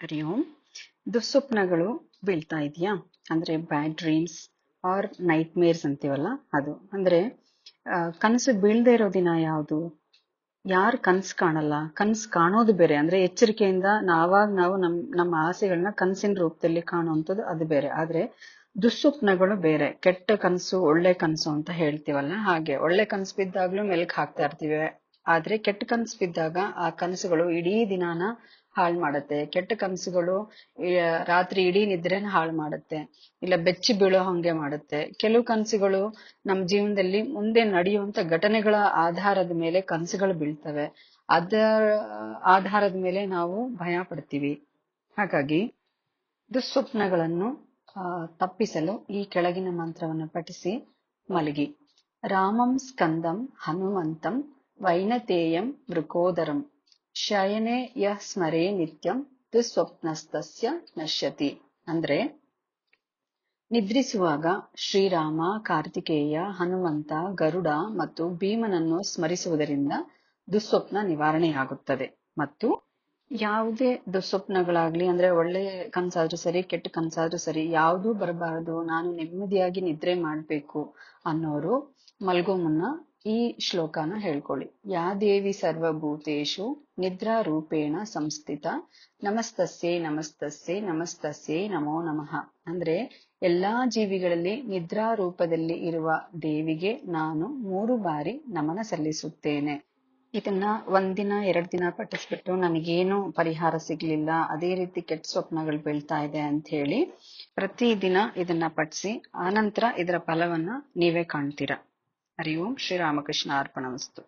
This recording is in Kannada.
ಹರಿ ಓಂ ದುಸ್ವಪ್ನಗಳು ಬೀಳ್ತಾ ಇದೆಯಾ? ಅಂದ್ರೆ bad dreams or nightmares ಅಂತೀವಲ್ಲ ಅದು. ಅಂದ್ರೆ ಕನಸು ಬೀಳ್ದೇ ಇರೋ ದಿನ ಯಾವುದು? ಯಾರು ಕನಸು ಕಾಣಲ್ಲ? ಕನಸು ಕಾಣೋದು ಬೇರೆ. ಅಂದ್ರೆ ಎಚ್ಚರಿಕೆಯಿಂದ ನಾವಾಗ ನಾವು ನಮ್, ನಮ್ಮ ಆಸೆಗಳನ್ನ ಕನಸಿನ ರೂಪದಲ್ಲಿ ಕಾಣುವಂಥದ್ದು ಅದು ಬೇರೆ. ಆದ್ರೆ ದುಸ್ವಪ್ನಗಳು ಬೇರೆ. ಕೆಟ್ಟ ಕನಸು ಒಳ್ಳೆ ಕನಸು ಅಂತ ಹೇಳ್ತೀವಲ್ಲ ಹಾಗೆ. ಒಳ್ಳೆ ಕನಸು ಬಿದ್ದಾಗ್ಲೂ ಮೆಲ್ಕ್ ಹಾಕ್ತಾ ಇರ್ತೀವಿ. ಆದ್ರೆ ಕೆಟ್ಟ ಕನಸು ಬಿದ್ದಾಗ ಆ ಕನಸುಗಳು ಇಡೀ ದಿನಾನ ಹಾಳು ಮಾಡುತ್ತೆ. ಕೆಟ್ಟ ಕನಸುಗಳು ರಾತ್ರಿ ಇಡೀ ನಿದ್ರೆನ ಹಾಳು ಮಾಡುತ್ತೆ. ಇಲ್ಲ ಬೆಚ್ಚಿ ಬೀಳೋ ಹಂಗೆ ಮಾಡುತ್ತೆ. ಕೆಲವು ಕನಸುಗಳು ನಮ್ಮ ಜೀವನದಲ್ಲಿ ಮುಂದೆ ನಡೆಯುವಂತ ಘಟನೆಗಳ ಆಧಾರದ ಮೇಲೆ ಕನಸುಗಳು ಬೀಳ್ತವೆ. ಅದರ ಆಧಾರದ ಮೇಲೆ ನಾವು ಭಯ ಪಡ್ತೀವಿ. ಹಾಗಾಗಿ ದುಸ್ವಪ್ನಗಳನ್ನು ತಪ್ಪಿಸಲು ಈ ಕೆಳಗಿನ ಮಂತ್ರವನ್ನು ಪಠಿಸಿ ಮಲಗಿ. ರಾಮಂ ಸ್ಕಂದಂ ಹನುಮಂತಂ ವೈನತೇಯಂ ಮೃಕೋದರಂ ಶಯನೆ ಯ ಸ್ಮರೇ ನಿತ್ಯಂ ದುಸ್ವಪ್ನಸ್ತಸ್ಯ ನಶ್ಯತಿ ಅಂದ್ರೆ, ನಿದ್ರಿಸುವಾಗ ಶ್ರೀರಾಮ, ಕಾರ್ತಿಕೇಯ, ಹನುಮಂತ, ಗರುಡ ಮತ್ತು ಭೀಮನನ್ನು ಸ್ಮರಿಸುವುದರಿಂದ ದುಸ್ವಪ್ನ ನಿವಾರಣೆಯಾಗುತ್ತದೆ. ಮತ್ತು ಯಾವುದೇ ದುಸ್ವಪ್ನಗಳಾಗ್ಲಿ, ಅಂದ್ರೆ ಒಳ್ಳೆ ಕನ್ಸಾದ್ರೂ ಸರಿ, ಕೆಟ್ಟ ಕನ್ಸಾದ್ರೂ ಸರಿ, ಯಾವುದೂ ಬರಬಾರದು, ನಾನು ನೆಮ್ಮದಿಯಾಗಿ ನಿದ್ರೆ ಮಾಡ್ಬೇಕು ಅನ್ನೋರು ಮಲ್ಗೋ ಮುನ್ನ ಈ ಶ್ಲೋಕನ ಹೇಳ್ಕೊಳ್ಳಿ. ಯಾ ದೇವಿ ಸರ್ವಭೂತೇಶು ನಿದ್ರಾ ರೂಪೇಣ ಸಂಸ್ಥಿತ, ನಮಸ್ತಸ್ಯೇ ನಮಸ್ತಸ್ಯೇ ನಮಸ್ತಸ್ಯೇ, ನಮೋ ನಮಃ. ಅಂದ್ರೆ ಎಲ್ಲಾ ಜೀವಿಗಳಲ್ಲಿ ನಿದ್ರಾ ರೂಪದಲ್ಲಿ ಇರುವ ದೇವಿಗೆ ನಾನು ಮೂರು ಬಾರಿ ನಮನ ಸಲ್ಲಿಸುತ್ತೇನೆ. ಇದನ್ನ ಒಂದಿನ, ಎರಡ್ ದಿನ ಪಠಿಸ್ಬಿಟ್ಟು ನನಗೇನು ಪರಿಹಾರ ಸಿಗ್ಲಿಲ್ಲ. ಅದೇ ರೀತಿ ಕೆಟ್ಟ ಸ್ವಪ್ನಗಳು ಬೀಳ್ತಾ ಇದೆ ಅಂತ ಹೇಳಿ ಪ್ರತಿದಿನ ಇದನ್ನ ಪಠಿಸಿ, ಆನಂತರ ಇದರ ಫಲವನ್ನ ನೀವೇ ಕಾಣ್ತೀರಾ? ಹರಿ ಓಂ ಶ್ರೀರಾಮಕೃಷ್ಣ ಅರ್ಪಣಮಸ್ತು